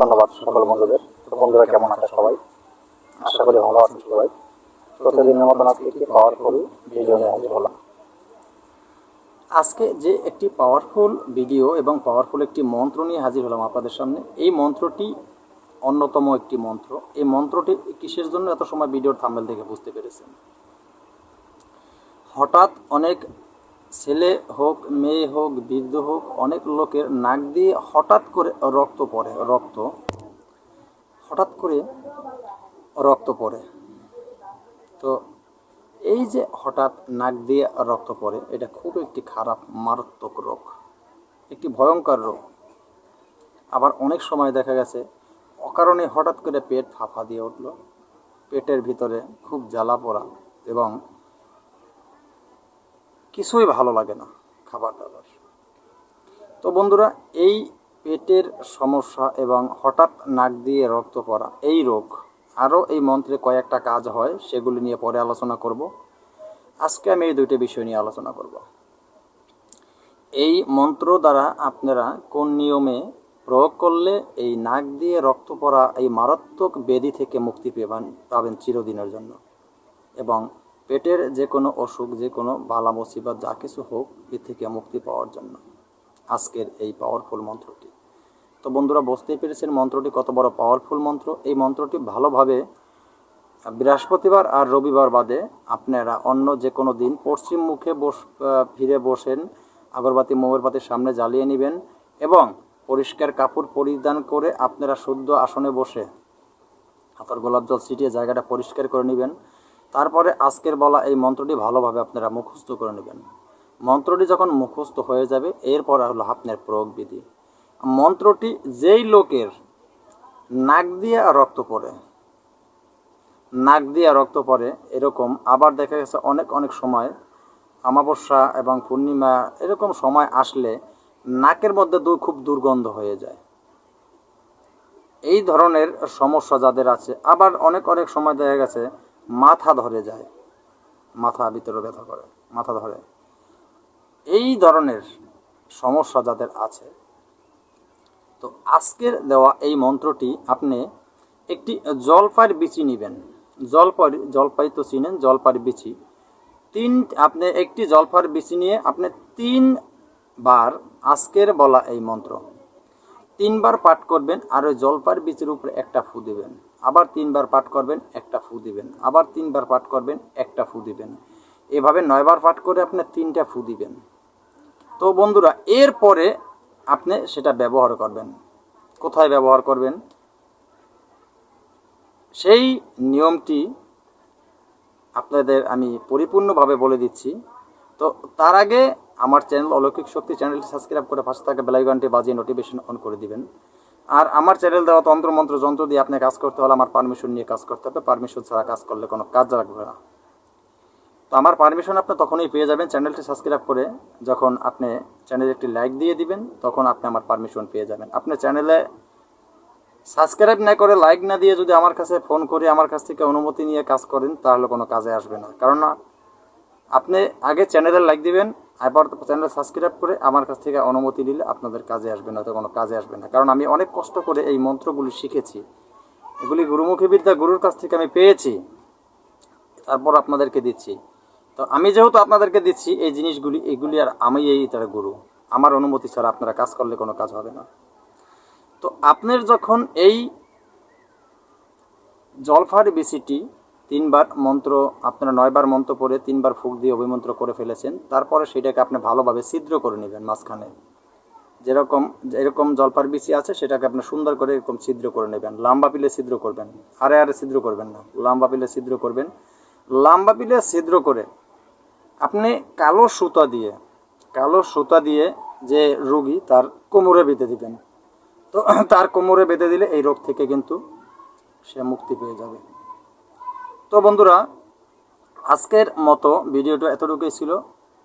ধন্যবাদ সকল বন্ধুদের। বন্ধুরা কেমন আছে সবাই? আশা করি ভালো আছেন সবাই। প্রতিদিনের মতন আজকে একটি পাওয়ারফুল ভিডিও নিয়ে হাজির হলাম। আজকে যে একটি পাওয়ারফুল ভিডিও এবং পাওয়ারফুল একটি মন্ত্র নিয়ে হাজির হলাম আপনাদের সামনে, এই মন্ত্রটি অন্যতম একটি মন্ত্র। এই মন্ত্রটি কিসের জন্য এত সময় ভিডিওর থাম্বেল থেকে বুঝতে পেরেছেন? হঠাৎ অনেক ছেলে হোক, মেয়ে হোক, বৃদ্ধ হোক, অনেক লোকের নাক দিয়ে হঠাৎ করে রক্ত পড়ে, রক্ত। হঠাৎ করে রক্ত পড়ে। তো এই যে হঠাৎ নাক দিয়ে রক্ত পড়ে, এটা খুব একটি খারাপ, মারাত্মক রোগ। একটি ভয়ঙ্কর রোগ। আবার অনেক সময় দেখা গেছে, অকারণে হঠাৎ করে পেট ফাঁফা দিয়ে উঠল। পেটের ভিতরে খুব জ্বালা পোড়া এবং কিছুই ভালো লাগে না খাবার দাবার। তো বন্ধুরা, এই পেটের সমস্যা এবং হঠাৎ নাক দিয়ে রক্ত পড়া এই রোগ, আরও এই মন্ত্রে কয়েকটা কাজ হয়, সেগুলি নিয়ে পরে আলোচনা করব। আজকে আমি এই দুইটি বিষয় নিয়ে আলোচনা করব। এই মন্ত্র দ্বারা আপনারা কোন নিয়মে প্রয়োগ করলে এই নাক দিয়ে রক্ত পড়া এই মারাত্মক ব্যাধি থেকে মুক্তি পেবেন, পাবেন চিরদিনের জন্য। এবং পেটের যে কোনো অসুখ যে কোনো বালা মুসিবত, যা কিছু হোক, এ থেকে মুক্তি পাওয়ার জন্য। আজকের এই পাওয়ারফুল মন্ত্রটি। তো বন্ধুরা, বুঝতেই পেরেছেন মন্ত্রটি কত বড় পাওয়ারফুল মন্ত্র। এই মন্ত্রটি ভালোভাবে বৃহস্পতিবার আর রবিবার বাদে আপনারা অন্য যে কোনো দিন পশ্চিম মুখে বস ফিরে বসেন, আগরবাতি মোমবাতির সামনে জ্বালিয়ে নেবেন এবং পরিষ্কার কাপড় পরিধান করে আপনারা শুদ্ধ আসনে বসে হাতের গোলাপ জল ছিটিয়ে জায়গাটা পরিষ্কার করে নেবেন। তারপরে আজকের বলা এই মন্ত্রটি ভালোভাবে আপনারা মুখস্থ করে নেবেন। মন্ত্রটি যখন মুখস্থ হয়ে যাবে, এরপর হলো আপনার প্রয়োগ বিধি মন্ত্রটি যেই লোকের নাক দিয়ে রক্ত পড়ে, নাক দিয়ে রক্ত পড়ে, এরকম আবার দেখা গেছে অনেক অনেক সময় অমাবস্যা এবং পূর্ণিমা এরকম সময় আসলে নাকের মধ্যে দু, খুব দুর্গন্ধ হয়ে যায়। এই ধরনের সমস্যা যাদের আছে, আবার অনেক অনেক সময় দেখা গেছে মাথা ধরে যায়, মাথা ভিতরে ব্যথা করে, মাথা ধরে। এই ধরনের সমস্যা যাদের আছে, তো আজকের দেওয়া এই মন্ত্রটি আপনি একটি জলপাইয়ের বিচি নেবেন। জলপাই জলপাই তো চিনেন জলপাইয়ের বিচি। তিন, আপনি একটি জলপাইয়ের বিচি নিয়ে আপনি তিনবার আজকের বলা এই মন্ত্র। তিনবার পাঠ করবেন আর ওই জলপাইয়ের বিচির উপরে একটা ফু দিবেন। আবার তিনবার পাঠ করবেন, একটা ফু দিবেন। আবার তিনবার পাঠ করবেন, একটা ফু দিবেন। এভাবে নয়বার পাঠ করে আপনি তিনটা ফু দিবেন। তো বন্ধুরা, এরপরে আপনি সেটা ব্যবহার করবেন। কোথায় ব্যবহার করবেন? সেই নিয়মটি আপনাদের আমি পরিপূর্ণভাবে বলে দিচ্ছি। তো তার আগে আমার চ্যানেল অলৌকিক শক্তি চ্যানেলটি সাবস্ক্রাইব করে পাশে থাকা বেলাইকনটি বাজিয়ে নোটিফিকেশন অন করে দিবেন। আর আমার চ্যানেল দেওয়া তন্ত্র মন্ত্র যন্ত্র দিয়ে আপনি কাজ করতে হলে আমার পারমিশন নিয়ে কাজ করতে হবে। পারমিশন ছাড়া কাজ করলে কোনো কাজ রাখবে না। তো আমার পারমিশন আপনি তখনই পেয়ে যাবেন চ্যানেলটি সাবস্ক্রাইব করে যখন আপনি চ্যানেলে একটি লাইক দিয়ে দিবেন, তখন আপনি আমার পারমিশন পেয়ে যাবেন। আপনি চ্যানেলে সাবস্ক্রাইব না করে লাইক না দিয়ে যদি আমার কাছে ফোন করে আমার কাছ থেকে অনুমতি নিয়ে কাজ করেন, তাহলে কোনো কাজে আসবে না। কারণ আপনি আগে চ্যানেলে লাইক দিবেন এরপর চ্যানেল সাবস্ক্রাইব করে আমার কাছ থেকে অনুমতি নিলে আপনাদের কাজে আসবে না তো কোনো কাজে আসবে না। কারণ আমি অনেক কষ্ট করে এই মন্ত্রগুলি শিখেছি। এগুলি গুরুমুখী বিদ্যা গুরুর কাছ থেকে আমি পেয়েছি। তারপর আপনাদেরকে দিচ্ছি। তো আমি যেহেতু আপনাদেরকে দিচ্ছি এই জিনিসগুলি, এগুলি আর আমি এই তার গুরু। আমার অনুমতি ছাড়া আপনারা কাজ করলে কোনো কাজ হবে না। তো আপনার যখন এই জলফার বিসিটি তিনবার মন্ত্র, আপনারা নয়বার মন্ত্র পড়ে তিনবার ফুক দিয়ে অভিমন্ত্র করে ফেলেছেন। তারপরে সেটাকে আপনি ভালোভাবে ছিদ্র করে নেবেন মাঝখানে। যেরকম যেরকম জলপার বিচি আছে, সেটাকে আপনি সুন্দর করে এরকম ছিদ্র করে নেবেন। লম্বা পিলে ছিদ্র করবেন। আরে আরে ছিদ্র করবেন না। লম্বা পিলে ছিদ্র করবেন। লম্বা পিলে ছিদ্র করে আপনি কালো সুতা দিয়ে, কালো সুতা দিয়ে যে রুগী, তার কোমরে বেঁধে দিবেন। তো তার কোমরে বেঁধে দিলে এই রোগ থেকে কিন্তু সে মুক্তি পেয়ে যাবে। তো বন্ধুরা, আজকের মতো ভিডিওটা এতটুকুই ছিল।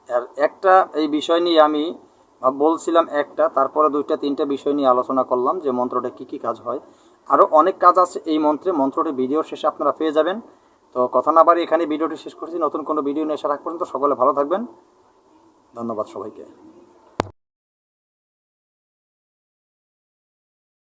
আর একটা এই বিষয় নিয়ে আমি বলছিলাম একটা, তারপরে দুইটা, তিনটা বিষয় নিয়ে আলোচনা করলাম যে মন্ত্রটা কী কী কাজ হয়। আরও অনেক কাজ আছে এই মন্ত্রে, মন্ত্রটি ভিডিও শেষে আপনারা পেয়ে যাবেন। তো কথা না বাড়ি এখানে ভিডিওটি শেষ করছি। নতুন কোনো ভিডিও নিয়ে এসে রাখ পর্যন্ত সকলে ভালো থাকবেন। ধন্যবাদ সবাইকে।